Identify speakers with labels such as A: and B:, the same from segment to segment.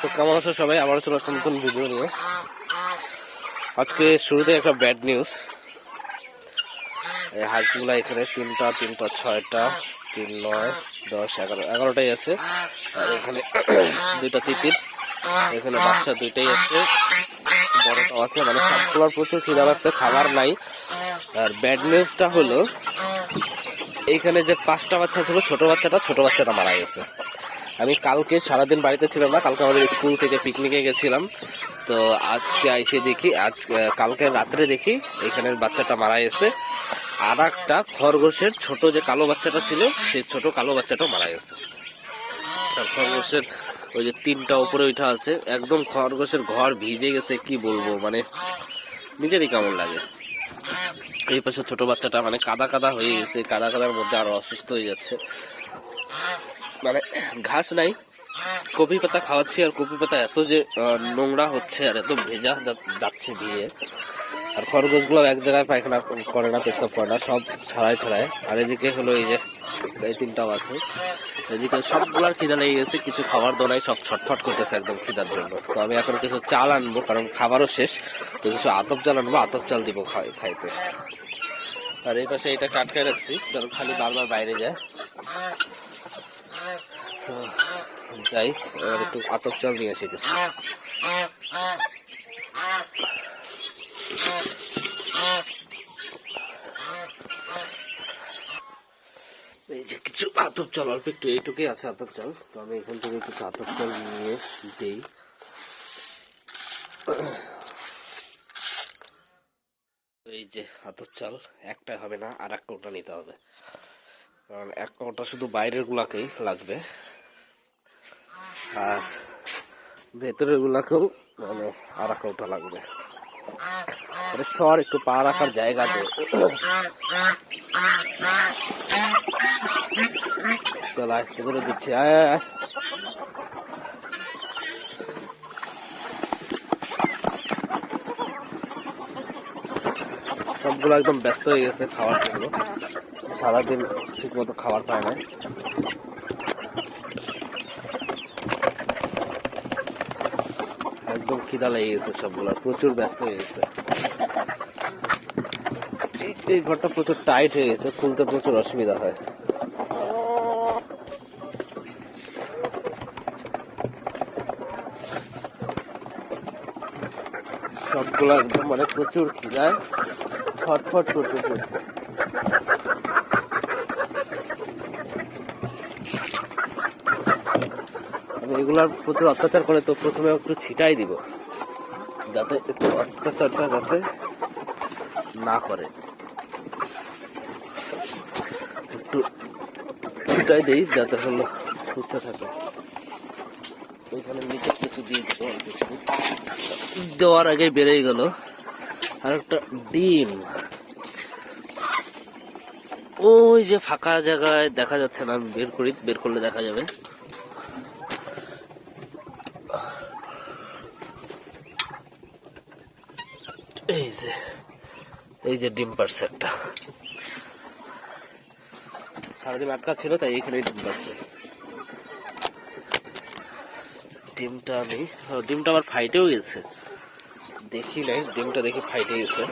A: তো কেমন আছো সবাই? আবার চলে আসলাম নতুন ভিডিও নিয়ে। আজকে শুরুতে একটা ব্যাড নিউজ এই হাঁসগুলা এখানে তিনটা তিনটা ছয়টা, তিন, নয়, দশ, এগারো, এগারোটাই আছে। আর এখানে দুইটা তিতির। এখানে বাচ্চা দুইটাই আছে। বড়টাও আছে মানে সবগুলোর প্রচুর খিদা লাগছে, খাবার নাই। আর ব্যাড নিউজটা হলো, এইখানে যে পাঁচটা বাচ্চা ছিল, ছোট বাচ্চাটা ছোট বাচ্চাটা মারা গেছে। আমি কালকে সারাদিন বাড়িতে ছিলাম না, কালকে আমাদের স্কুল থেকে পিকনিকে গেছিলাম। তো আজকে এসে দেখি, আজ কালকে রাত্রে দেখি এখানের বাচ্চাটা মারা গেছে। আর একটা খরগোশের ছোট যে কালো বাচ্চাটা ছিল, সেই ছোট কালো বাচ্চাটাও মারা গেছে। আর খরগোশের ওই যে তিনটা উপরে ওইটা আছে, একদম খরগোশের ঘর ভিজে গেছে, কি বলব? মানে নিজেরই কেমন লাগে। এই পাশে ছোট বাচ্চাটা মানে কাদা কাদা হয়ে গেছে, কাদা কাদার মধ্যে আরও অসুস্থ হয়ে যাচ্ছে। মানে ঘাস নাই, কপি পাতা খাওয়াচ্ছি আর কপি পাতা এত যে নোংরা হচ্ছে আর এত ভেজা যাচ্ছে দিয়ে। আর খরগোশগুলো এক জায়গায় পায়খানা করে না পেশাব করে না, সব ছড়ায় ছড়ায়। আর এদিকে হলো এই যে, এই তিনটাও আছে। এদিকে সবগুলার খিদা লেগে গেছে, কিছু খাবার দোনাই সব ছটফট করতেছে একদম খিদার জন্য। তো আমি এখন কিছু চাল আনব, কারণ খাবারও শেষ। তো কিছু আতপ চাল আনব, আতপ চাল দিব খাই- খাইতে। আর এই পাশে এটা কাটকায় রাখছি, কারণ খালি বারবার বাইরে যায়। যাই, এবার একটু আতপ চাল নিয়ে এসে কিছু এই যে কিছু আতপ চাল, অল্প একটু এইটুকুই আছে আতপ চাল। তো আমি এখান থেকে কিছু আতপ চাল নিয়ে দিই। এই যে আতপ চাল একটাই হবে না আর এক কৌটা নিতে হবে। কারণ এক কৌটা শুধু বাইরের গুলাকেই লাগবে। আর ভেতরের গুলাকেও মানে আর এক কৌটা লাগবে সর একটু পা রাখার জায়গা দে। চল দিচ্ছি আয়, আয় সবগুলো একদম ব্যস্ত হয়ে গেছে খাওয়ার জন্য। সারাদিন ঠিক মতো খাবার পায় না একদম খিদা লেগে গেছে সবগুলো, প্রচুর ব্যস্ত হয়ে গেছে। এই- ঘরটা প্রচুর টাইট হয়ে গেছে, খুলতে প্রচুর অসুবিধা হয়। সবগুলো একদম মানে প্রচুর খিদায়, ছটফট করতেছে আমি এগুলার প্রচুর অত্যাচার করে, তো প্রথমে একটু ছিটাই দিব। যাতে একটু অত্যাচারটা যাতে না করে। একটু ছিটাই দিই যাতে হলো সুস্থ থাকে। ওইখানে নিচে কিছু দিয়ে। দেওয়ার আগে বেড়েই গেল। আর একটা ডিম। ওই যে ফাঁকা জায়গায় দেখা যাচ্ছে না বের করি, বের করলে দেখা যাবে। এই যে এই যে ডিম পারছে একটা। সারাদিন আটকা ছিল, তাই এইখানে ডিম পারছে। ডিমটা আমি ডিমটা আবার ফাইটেও গেছে। দেখি নাই, ডিমটা দেখি ফাইটে গেছে।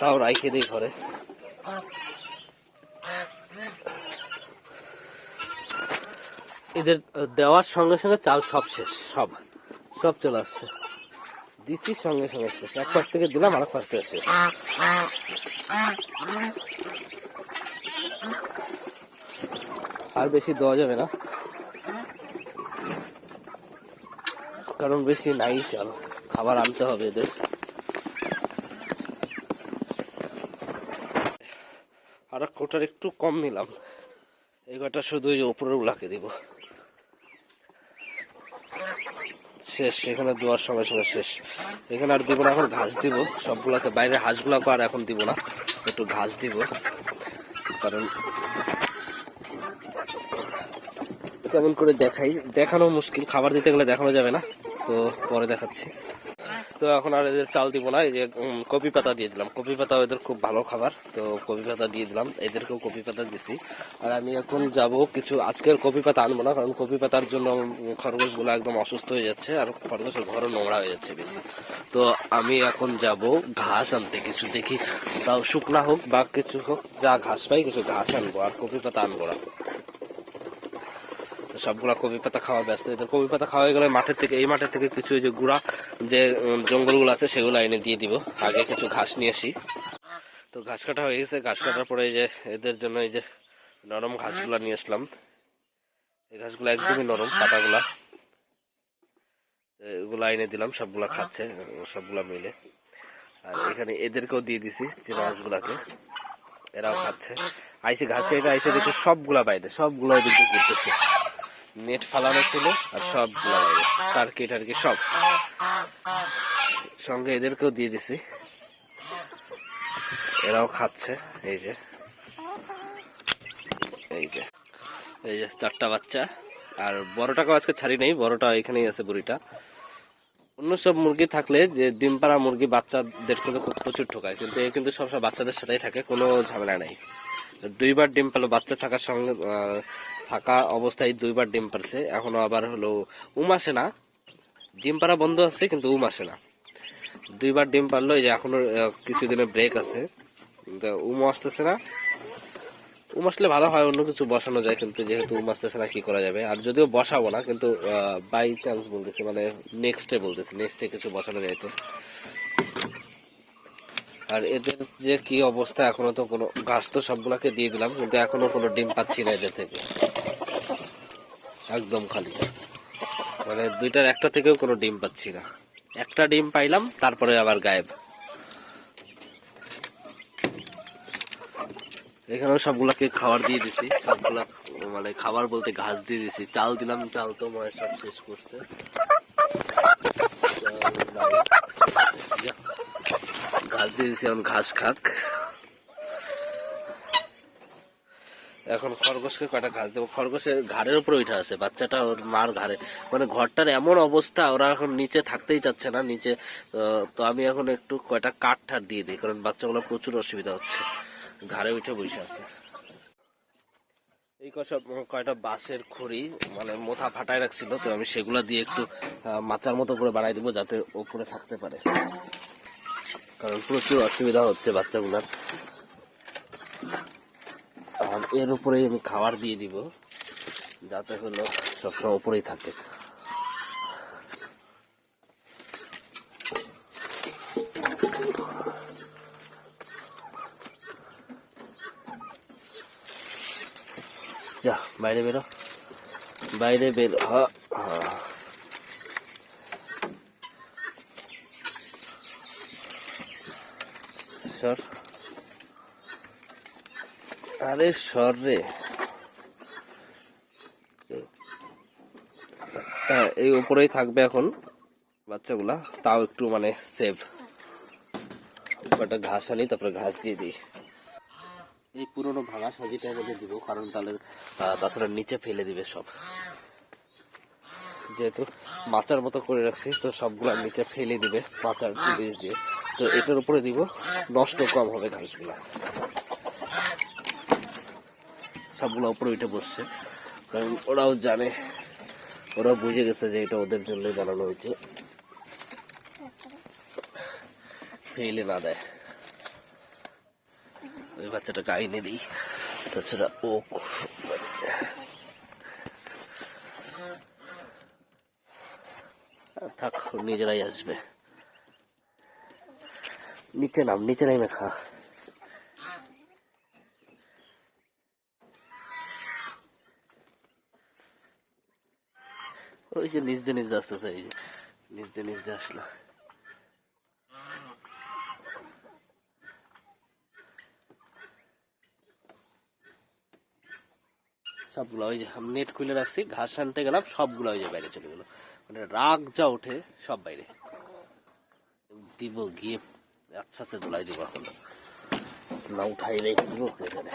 A: তাও রাইখে দিই ঘরে। এদের দেওয়ার সঙ্গে সঙ্গে চাল সব শেষ, সব সব চলে আসছে। দিছি সঙ্গে সঙ্গে শেষ। এক পাশ থেকে দিলাম আর এক পাশ থেকে শেষ। আর বেশি দেওয়া যাবে না। কারণ বেশি নাই, চাল। খাবার আনতে হবে এদের। আর এক কোটার একটু কম নিলাম। এই কটা শুধু ওই উপরের উলাকে দিব। শেষ, এখানে দেওয়ার সঙ্গে সঙ্গে শেষ। এখানে আর দিব না, এখন ঘাস দিব। সবগুলাকে বাইরে হাঁসগুলাকে আর এখন দিব না, একটু ঘাস দিব। কারণ কেমন করে দেখাই? দেখানো মুশকিল, খাবার দিতে গেলে দেখানো যাবে না। তো পরে দেখাচ্ছি। তো এখন আর এদের চাল দিব না, এই যে কপি পাতা দিয়ে দিলাম। কপি পাতা এদের খুব ভালো খাবার, তো কপি পাতা দিয়ে দিলাম। এদেরকেও কপি পাতা দিছি। আর আমি এখন যাব কিছু, আজকের কপি পাতা আনব না, কারণ কপি পাতার জন্য খরগোশগুলো একদম অসুস্থ হয়ে যাচ্ছে, আর খরগোশের ঘরও নোংরা হয়ে যাচ্ছে বেশি। তো আমি এখন যাব ঘাস আনতে, কিছু দেখি, তাও শুকনা হোক বা কিছু হোক, যা ঘাস পাই কিছু ঘাস আনব, আর কপি পাতা আনব না। সবগুলা কপি পাতা খাওয়া ব্যস্ত। এদের কপি পাতা খাওয়া গেলে মাঠের থেকে এই মাঠের থেকে কিছু যে গুড়া, যে জঙ্গলগুলো আছে সেগুলো এনে দিয়ে দিব। আগে কিছু ঘাস নিয়ে আসি। তো ঘাস কাটা হয়ে গেছে। ঘাস কাটার পরে এই যে এদের জন্য এই যে নরম ঘাসগুলা নিয়ে আসলাম। এই ঘাসগুলো একদমই নরম, পাতাগুলা। এগুলা এনে দিলাম, সবগুলা খাচ্ছে, সবগুলা মিলে। আর এখানে এদেরকেও দিয়ে দিছি যে ঘাসগুলাকে। এরাও খাচ্ছে। আইসে ঘাস কেটে আইসে দেখে সবগুলা বাইরে সবগুলো এদিকে ঘুরতেছে। নেট ফালানো ছিল আর বাইরে টার্কি টার্কি সব। সঙ্গে এদেরকেও দিয়ে দিছি। এরাও খাচ্ছে, এই যে। এই যে। এই যে চারটা বাচ্চা। আর বড়টাকেও আজকে ছাড়ি নেই, বড়টা এখানেই আছে বুড়িটা। অন্য সব মুরগি থাকলে যে ডিম পাড়া মুরগি বাচ্চাদের কিন্তু খুব প্রচুর ঠোকায়, কিন্তু এ কিন্তু সবসময় বাচ্চাদের সাথেই থাকে, কোনো ঝামেলা নাই। দুইবার ডিম পারল বাচ্চা থাকার সঙ্গে থাকা অবস্থায় দুইবার ডিম পারছে। এখনও আবার হলো উম আসে না। ডিম পাড়া বন্ধ আছে, কিন্তু উম আসে না। দুইবার ডিম পারল যে এখনও কিছুদিনের ব্রেক আছে। উম আসতেছে না। উম আসলে ভালো হয়, অন্য কিছু বসানো যায়, কিন্তু যেহেতু উম আসতেছে না, কি করা যাবে? আর যদিও বসাবো না, কিন্তু বাই চান্স বলতেছি মানে নেক্সটে বলতেছি নেক্সটে কিছু বসানো যায় তো। আর এদের যে কি অবস্থা, এখনও তো কোনো গাছ তো সবগুলাকে দিয়ে দিলাম, কিন্তু এখনও কোনো ডিম পাচ্ছি না এদের থেকে। একদম খালি। মানে দুইটার একটা থেকেও কোনো ডিম পাচ্ছি না। একটা ডিম পাইলাম, তারপরে আবার গায়েব। এখানেও সবগুলাকে খাবার দিয়ে দিছি, সবগুলা মানে খাবার বলতে ঘাস দিয়ে দিছি। চাল দিলাম, চাল তো মানে সব শেষ করছে। ঘাস দিয়ে দিছি এখন ঘাস খাক। এখন খরগোশকে কয়টা ঘাস দেবো? খরগোশের ঘাড়ের উপরে উঠে আছে, বাচ্চাটা ওর মার ঘাড়ে। মানে ঘরটার এমন অবস্থা, ওরা এখন নিচে থাকতেই চাচ্ছে না, নিচে তো আমি এখন একটু কয়টা কাঠ ঠাট দিয়ে দিই, কারণ বাচ্চাগুলো প্রচুর অসুবিধা হচ্ছে। ঘাড়ে উঠে বসে আছে। এই কসব কয়টা বাঁশের খড়ি মানে মোথা ফাটায় রাখছিল, তো আমি সেগুলো দিয়ে একটু মাচার মতো করে বানাই দেবো, যাতে উপরে থাকতে পারে। কারণ প্রচুর অসুবিধা হচ্ছে বাচ্চাগুলার। আর এর উপরেই আমি খাবার দিয়ে দিব, যাতে হলো সবসময় উপরেই থাকে। যা, বাইরে বেরো। বাইরে বের হ হ্যাঁ সর আরে সর রে। হ্যাঁ এই উপরেই থাকবে এখন বাচ্চাগুলা। তাও একটু মানে সেভ কটা ঘাস আনি, তারপরে ঘাস দিয়ে দিই। এই পুরোনো ভাঙা সাজিটা দিব, কারণ তাহলে তাছাড়া নিচে ফেলে দিবে সব। যেহেতু মাচার মতো করে রাখছি, তো সবগুলা নিচে ফেলে দিবে মাচার বীজ দিয়ে। তো এটার উপরে দিব নষ্ট কম হবে ঘাসগুলা। সবগুলো উপরে ওইটা বসছে। কারণ ওরাও জানে ওরা বুঝে গেছে যে এটা ওদের জন্যই বানানো হয়েছে। ফেলে না দেয়। ওই বাচ্চাটাকে আইনে দিই। তাছাড়া ও থাক নিজেরাই আসবে। নিচে নাম, নিচে নামে খা। ওই যে নিচ দিয়ে আসতেছে, এই যে। নিচ দিয়ে আসলো। সবগুলো ওই যে নেট খুলে রাখছি, ঘাস আনতে গেলাম, সবগুলো ওই যে বাইরে চলে গেলো। মানে রাগ যা ওঠে সব বাইরে। দিব গিয়ে আচ্ছা আচ্ছা দোলাই দিব এখন। না, উঠাই দেয় এখানে?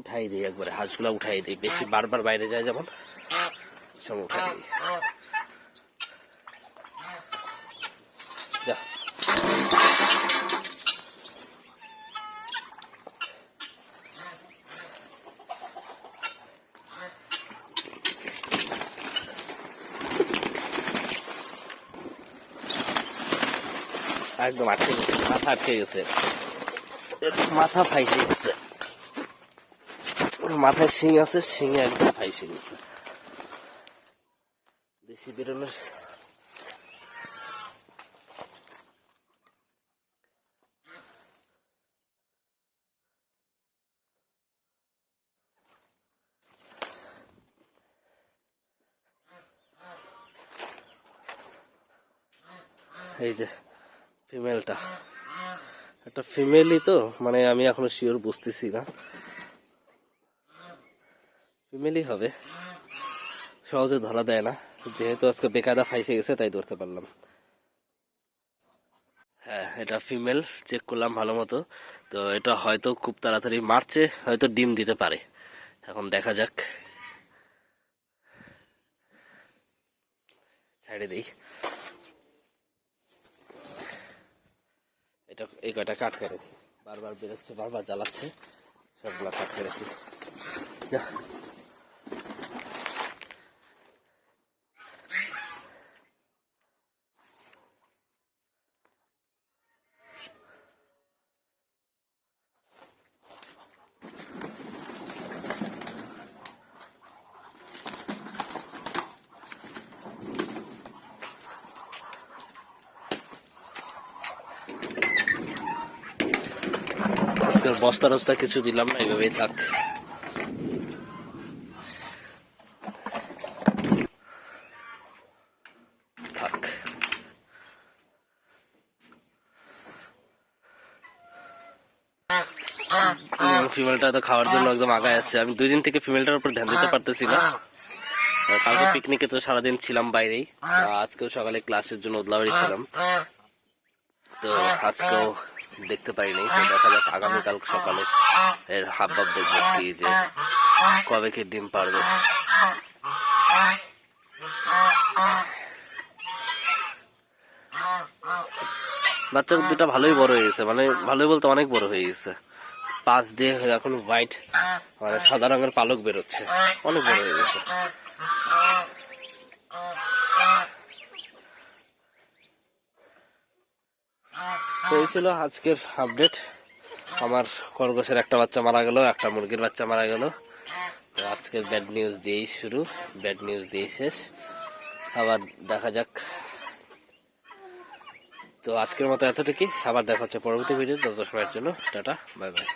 A: উঠাই দিই একবারে, হাঁসগুলা উঠাই দিই, বেশি বারবার বাইরে যায় যেমন, সব উঠাই দিই। একদম আটকে গেছে, মাথা আটকে গেছে। মাথা ফাইসে গেছে। মাথায় শিং আছে শিঙে একদম ফাইসে গেছে। দেশি বেরোনোর এই যে ফিমেলটা একটা ফিমেলই তো মানে আমি এখনও শিওর বুঝতেছি না। ফিমেলই হবে। সহজে ধরা দেয় না। যেহেতু আজকে বেকায়দা ফাইসে গেছে, তাই ধরতে পারলাম। হ্যাঁ এটা ফিমেল চেক করলাম ভালো মতো। তো এটা হয়তো খুব তাড়াতাড়ি মার্চে হয়তো ডিম দিতে পারে। এখন দেখা যাক। ছাড়ে দিই। এটা এই কয়টা কাটকে রেখে বারবার বেরোচ্ছে বারবার জ্বালাচ্ছে সবগুলো কাটকে রাখি যা। বস্তা রস্তা কিছু দিলাম না এইভাবেই থাক। ফিমেলটা তো খাওয়ার জন্য একদম আগায় আসছে আমি দুই দিন থেকে ফিমেলটার উপর ধ্যান দিতে পারতেছি না। কালকে পিকনিকে তো সারাদিন ছিলাম বাইরেই। আজকেও সকালে ক্লাসের জন্য ওদলাবাড়ি ছিলাম। তো আজকেও দেখতে পারিনি, তো দেখা যাক আগামীকাল সকালে এর হাব ভাব দেখব কি যে কবে কি ডিম পারবে। বাচ্চা দুটা ভালোই বড় হয়ে গেছে মানে ভালোই বলতে অনেক বড় হয়ে গেছে। পাঁচ দিয়ে এখন হোয়াইট মানে সাদা রঙের পালক বেরোচ্ছে, অনেক বড় হয়ে গেছে। এই ছিল আজকের আপডেট আমার খরগোশের একটা বাচ্চা মারা গেল, একটা মুরগির বাচ্চা মারা গেল। তো আজকের ব্যাড নিউজ দিয়েই শুরু ব্যাড নিউজ দিয়েই শেষ। আবার দেখা যাক। তো আজকের মতো এতটুকুই, আবার দেখা হচ্ছে পরবর্তী ভিডিও তত সময়ের জন্য, টাটা বাই বাই